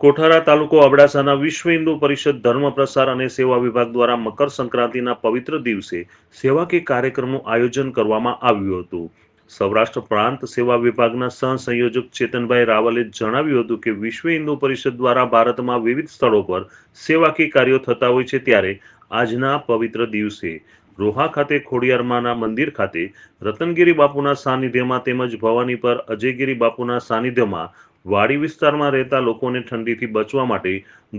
કોઠારા તાલુકો અબડાસાના વિશ્વ હિન્દુ પરિષદ ધર્મ પ્રસાર અને સેવા વિભાગ દ્વારા મકર સંક્રાંતિના પવિત્ર દિવસે સેવાકીય કાર્યક્રમનું આયોજન કરવામાં આવ્યું હતું. સૌરાષ્ટ્ર પ્રાંત સેવા વિભાગના સહસંયોજક ચેતનભાઈ રાવલે જણાવ્યું હતું કે વિશ્વ હિન્દુ પરિષદ દ્વારા ભારતમાં વિવિધ સ્થળો પર સેવાકીય કાર્યો થતા હોય છે ત્યારે આજના પવિત્ર દિવસે રોહા ખાતે ખોડિયારમાંના મંદિર ખાતે રતનગીરી બાપુના સાનિધ્યમાં તેમજ ભવાની પર અજયગીરી બાપુના સાનિધ્યમાં વાડી વિસ્તારમાં રહેતા લોકોને ઠંડીથી બચવા માટે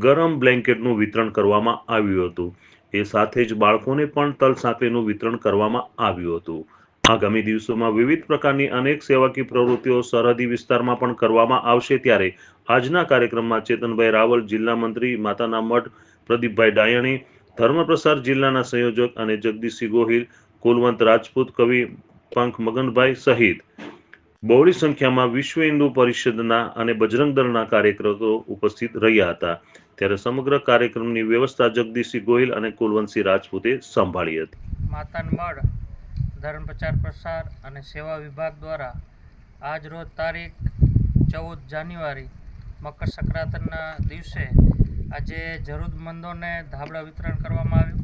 ગરમ બ્લેન્કેટનું વિતરણ કરવામાં આવ્યું હતું. એ સાથે જ બાળકોને પણ તલ સાંકળીનું વિતરણ કરવામાં આવ્યું હતું. આગામી દિવસોમાં વિવિધ પ્રકારની અનેક સેવાકીય પ્રવૃત્તિઓ સરહદી વિસ્તારમાં પણ કરવામાં આવશે ત્યારે આજના કાર્યક્રમમાં ચેતનભાઈ રાવલ, જિલ્લા મંત્રી માતાના મઠ, પ્રદીપભાઈ ડાયણી, ધર્મપ્રસાર જિલ્લાના સંયોજક અને જગદીશસિંહ ગોહિલ, કુલવંત રાજપૂત, કવિ પંખ મગનભાઈ સહિત બહોળી સંખ્યામાં વિશ્વ હિન્દુ પરિષદના અને બજરંગ દળના કાર્યકરો ઉપસ્થિત રહ્યા હતા. ત્યારે સમગ્ર કાર્યક્રમની વ્યવસ્થા જગદીશસિંહ ગોહિલ અને કુલવંતસિંહ રાજપૂતે સંભાળી હતી. માતાન મઢ, ધર્મ પ્રચાર પ્રસાર અને સેવા વિભાગ દ્વારા આજ રોજ તારીખ ચૌદ જાન્યુઆરી, મકર સંક્રાંતિના દિવસે આજે જરૂરતમંદોને ધાબળા વિતરણ કરવામાં આવ્યું.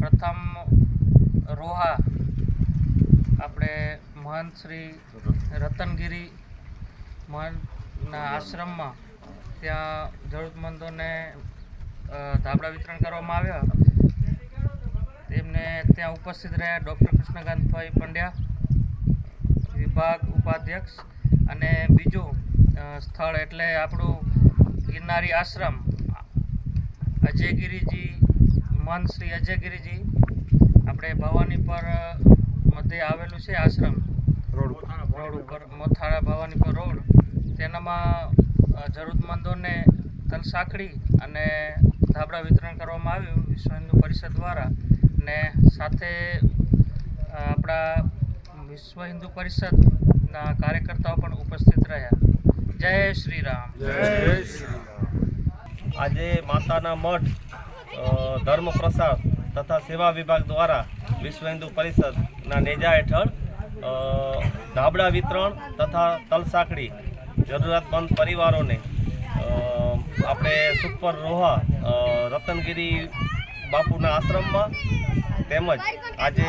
પ્રથમ રોહા આપણે મહંત શ્રી રતનગીરી મહંતના આશ્રમમાં ત્યાં જરૂરતમંદોને ધાબળા વિતરણ કરવામાં આવ્યા. તેમને ત્યાં ઉપસ્થિત રહ્યા ડૉક્ટર કૃષ્ણકાંતભાઈ પંડ્યા, વિભાગ ઉપાધ્યક્ષ અને બીજું સ્થળ એટલે આપણું ગિરનારી આશ્રમ, અજયગીરીજી, મહંત શ્રી અજયગીરીજી. આપણે ભવાની પર મધ્યે આવેલું છે આશ્રમ. રોડ રોડ ઉપર મોથાળા ભવાની પર રોડ. તેનામાં જરૂરતમંદોને તલ સાંકળી અને ધાબળા વિતરણ કરવામાં આવ્યું વિશ્વ હિન્દુ પરિષદ દ્વારા. ને સાથે આપણા વિશ્વ હિન્દુ પરિષદના કાર્યકર્તાઓ પણ ઉપસ્થિત રહ્યા. જય શ્રી રામ આજે માતાના મઠ ધર્મ પ્રસાર તથા સેવા વિભાગ દ્વારા વિશ્વ હિન્દુ પરિષદના નેજા હેઠળ ધાબળા વિતરણ તથા તલસાકડી જરૂરિયાતમંદ પરિવારોને આપણે સુપર રોહા રતનગીરી બાપુના આશ્રમમાં તેમજ આજે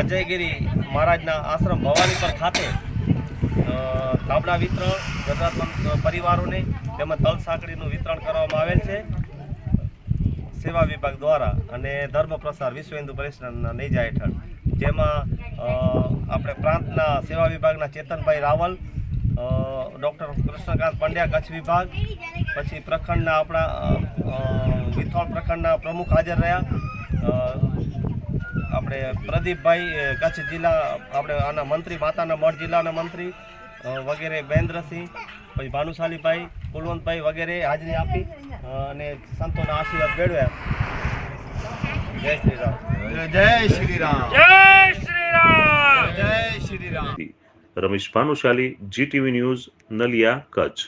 અજયગીરી મહારાજના આશ્રમ ભવાની પર ખાતે ધાબળા વિતરણ, જરૂરિયાતમંદ પરિવારોને તેમજ તલસાકડીનું વિતરણ કરવામાં આવેલ છે. સેવા વિભાગ દ્વારા અને ધર્મ પ્રસાર વિશ્વ હિન્દુ પરિષદના નેજા હેઠળ, જેમાં આપણે પ્રાંતના સેવા વિભાગના ચેતનભાઈ રાવલ ડૉક્ટર કૃષ્ણકાંત પંડ્યા કચ્છ વિભાગ, પછી પ્રખંડના આપણા વિથોળ પ્રખંડના પ્રમુખ હાજર રહ્યા. આપણે પ્રદીપભાઈ કચ્છ જિલ્લા, આપણે આના મંત્રી, માતાના મઢ જિલ્લાના મંત્રી વગેરે મહેન્દ્રસિંહ પછી ભાનુશાલીભાઈ કુલવંતભાઈ વગેરે હાજરી આપી અને સંતોના આશીર્વાદ મેળવ્યા. જય શ્રી રામ જય શ્રી રામ જય શ્રી રામ જય શ્રી રામ રમેશ ભાનુશાલી જીટીવી ન્યૂઝ નલિયા કચ્છ.